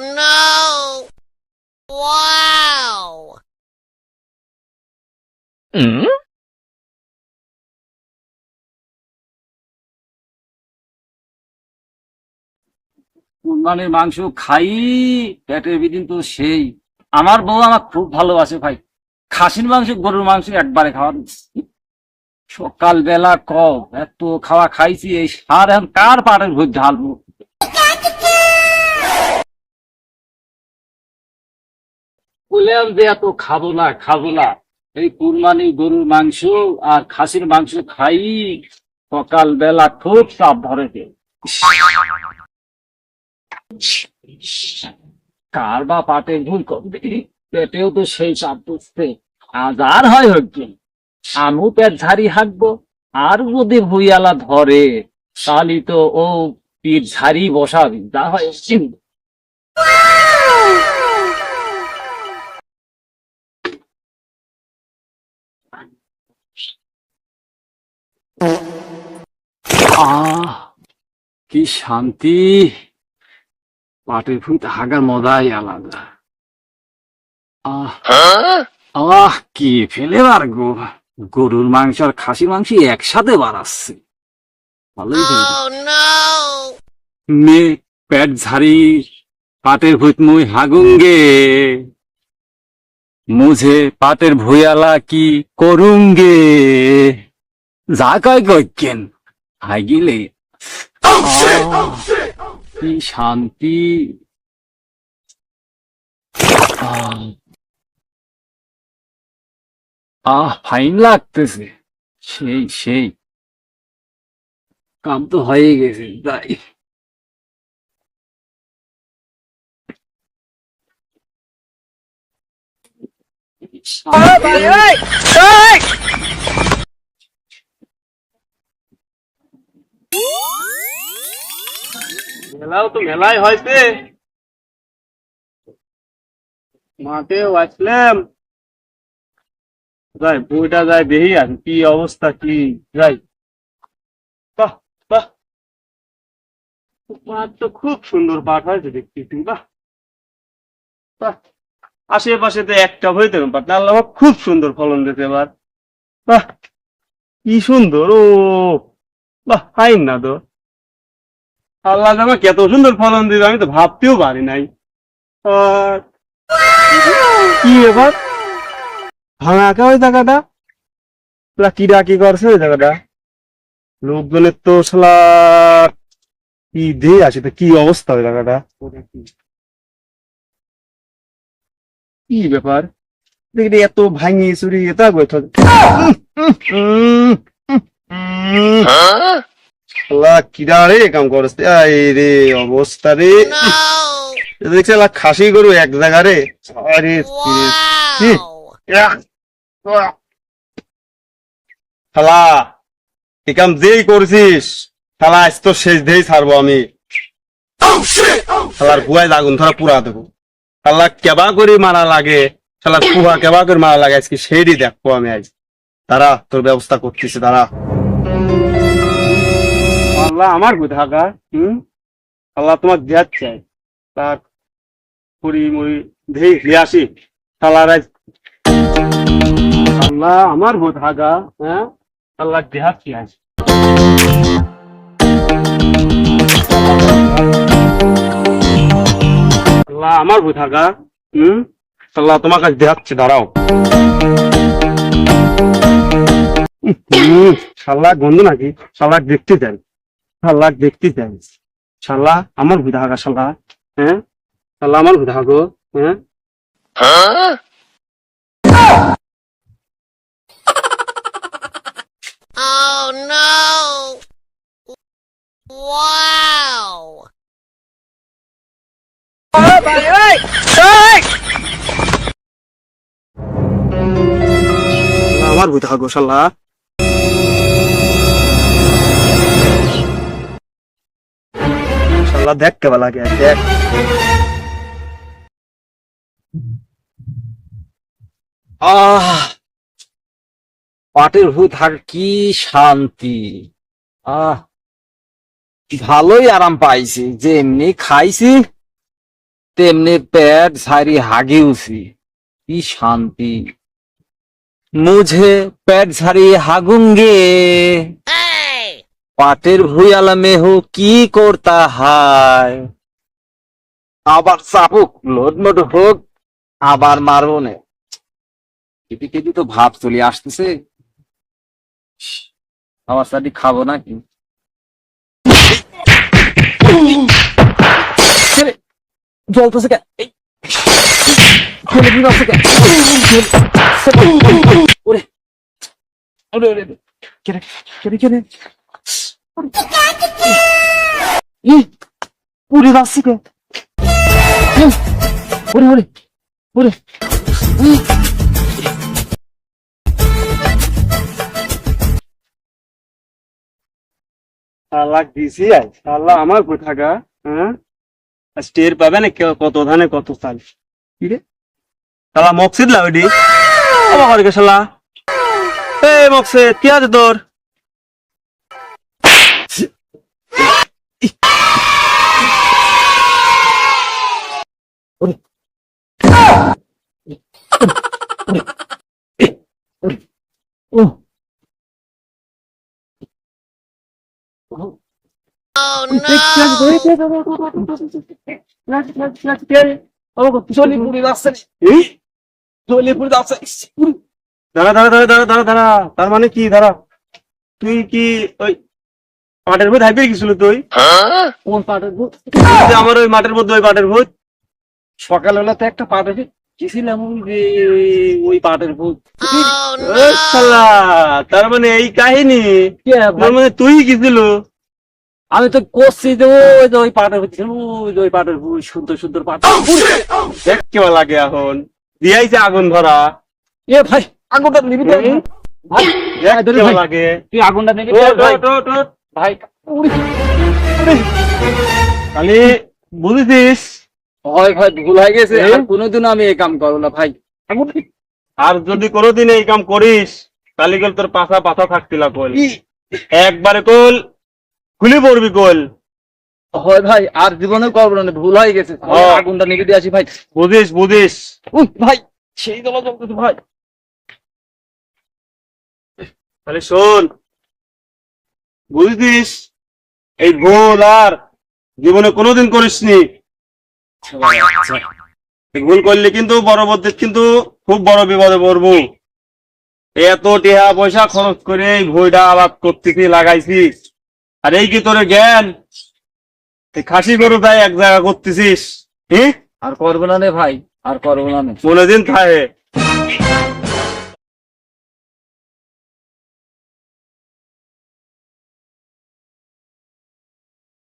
no! Wow! কুরবানির মাংস খাই পেটের বিদিন তো সেই। আমার বউ আমার খুব ভালোবাসে ভাই। খাসির মাংস গরুর মাংস একবারে খাওয়া সকাল বেলা কম এত খাওয়া খাইছি এই সার এখন কার পাটের ভোজ ঢালবো? বললাম যে এত খাব না খাব না। এই কুরবানি গরুর মাংস আর খাসির মাংস খাই সকাল বেলা খুব চাপ ধরে কার বা পাটে ভুল করবে? পেটেও তো সেই চাপ বুঝতে আজ আর হয় হচ্ছে। আমিও পেট ঝাড়ি হাঁকবো। আর যদি ভুইয়ালা ধরে, তাহলে তো ও পিঠ ঝাড়ি বসাবি। যা হয় আহ কি শান্তি। পাটের ভূত হাগার মজাই আলাদা। আহ আহ কি ফেলে বার গো। গরুর মাংস আর খাসির মাংস একসাথে বাড়াচ্ছে। ভালোই। Oh! মে পেট ঝাড়ি পাটের ভূত মুই হাগুঙ্গে। মুঝে পাটের ভুয়ালা কি করুঙ্গে? যা কয় কইকেন হাগিলে আহ, কি শান্তি। আহ। ফাইন লাগতেছে। সেই সেই। কাম তো হয়ে গেছে তাই। মেলাও তো মেলাই হয়েছে। মাঠেও আসলাম। যাই, বইটা যাই দেখি আর কি অবস্থা, কি যাই। বাহ বাহ। পাট তো খুব সুন্দর, পাট হয়েছে দেখতে বাহ। বাহ। আশেপাশে তো একটা হইতে পাট না আল্লাহ খুব সুন্দর ফলন দিতে এবার বাহ, কি সুন্দর, ও, বাহ ফাইন না তো। আল্লাহ যে আমাকে এত সুন্দর ফলন দিবে, আমি তো ভাবতেও পারি নাই। কি এবার ভাঙা কে ওই জায়গাটা? কিরা কি করছে ওই জায়গাটা? লোকজনের তো শালা, কি দিয়ে আছে, তো কি অবস্থা ওই জায়গাটা? কি ব্যাপার? দেখি এত ভাঙি চুরি এটা বৈঠ শালা কিরা রে কাম করছে আই রে অবস্থা রে! দেখছে শালা খাসি গরু এক জায়গা রে। আরে! শালা এই কাম যেই করছিস শালা আজ তো শেষ দেই ছাড়বো আমি। শালার বুয়াই লাগুন ধরা পুরা দেবো। শালা কেবা করে মারা লাগে শালার কুহা কেবা করে মারা লাগে, আজকে সেইটি দেখব আমি আজ। তারা তোর ব্যবস্থা করতেছে তারা আল্লাহ আমার বুধাগা হুম? আল্লাহ তোমার দেয়ার চাই। তার পুরি মুড়ি ধেই দিয়ে আসি। শালার আজ আল্লাহ আমার বুধাগা হ্যাঁ? আল্লাহ দেহাত কি আল্লাহ, আমার বুধাগা হুম? আল্লাহ, তোমার কাছে দেখাচ্ছে, দাঁড়াও। হুম শাল্লাহ গন্ধ নাকি? শাল্লাহ দেখতে দেন শাল্লাহ দেখতে দেন শাল্লাহ আমার বুধাগা শাল্লাহ হ্যাঁ? শাল্লাহ আমার বুধাগো হ্যাঁ? Oh no! আমার বুধাগো শাল্লাহ শাল্লাহ দেখ দেখ। আহ, পাটের ভূত হাগ কি শান্তি। আহ, ভালোই আরাম পাইছি যে এমনি খাইছি, তেমনি পেট সারি হাগিউছি। কি শান্তি। মুঝে পেট ঝাড়ি হাগুঙ্গে! পাটের ভুইয়ালা মেহু কি করতা হায়। আবার চাপুক লোড মোড হোক আবার মারবো নে। কেটে কেটে তো ভাব চলে আসতেছে। আমার সাথে খাব নাকি? জ্বলতেছে কে? ওরে ওরে ওরে। কে রে? কে রে, কে রে? ই, উড়ে যাচ্ছে কে ই, ওরে ওরে ওরে ই, আল্লাহ দিছি আজ আল্লাহ আমার কোথাকা হ্যাঁ আজ টের পাবে না কত ধানে কত চাল কি রে শালা মকসিদ লাউডি আমার ঘরে শালা কি আছে তোর ও Oh no! দাঁড়া দাঁড়া দাঁড়া দাঁড়া দাঁড়া দাঁড়া। তার মানে কি? দাঁড়া। তুই কি ওই মাঠের ভূত? হাইপে গেছিল তুই? কোন পাটের ভূত? আমার ওই মাঠের মধ্যে ওই পাটের ভূত। সকালবেলাতে একটা পাটের গেছিলাম ওই পাটের ভূত। Oh তার মানে এই কাহিনী? তার মানে তুই গেছিল আমি তো করছি যে ওই যে ওই পাটের ভূত ওই যে ওই পাটের ভূত সুন্দর সুন্দর পাট দেখ কেমন লাগে এখন। দিয়াইছে আগুন ধরা। এ ভাই আগুনটা নিবি। লাগে। তুই আগুনটা নিবি? ভাই। বুঝেছিস? হয় ভাই ভুল হয়ে গেছে? কোনোদিন আমি এই কাম করব না ভাই। আর যদি কোনোদিন এই কাম করিস তাহলে তোর পাশা পাশা থাকতিলা কল একবারে কল খুলি পড়বি কল। হয় ভাই আর জীবনে করব না ভুল হয়ে গেছে। আগুনটা নিবি দিয়ে আসি ভাই। বুঝিস বুঝিস। ভাই সেই দল চলতেছে ভাই। তাহলে শোন বুঝিস এই ভুল আর জীবনে কোনোদিন করিসনি। ভুল করলে কিন্তু পরবর্তী কিন্তু খুব বড় বিপদে পড়ব। এত টেহা পয়সা খরচ করে এই ভইটা আবাদ করতেছি লাগাইছি। আর এই কি তোর জ্ঞান? এই খাসি গরু তাই এক জায়গা করতেছিস? হ্যাঁ আর করব না রে ভাই আর করব না নে। মনে দিন থাকে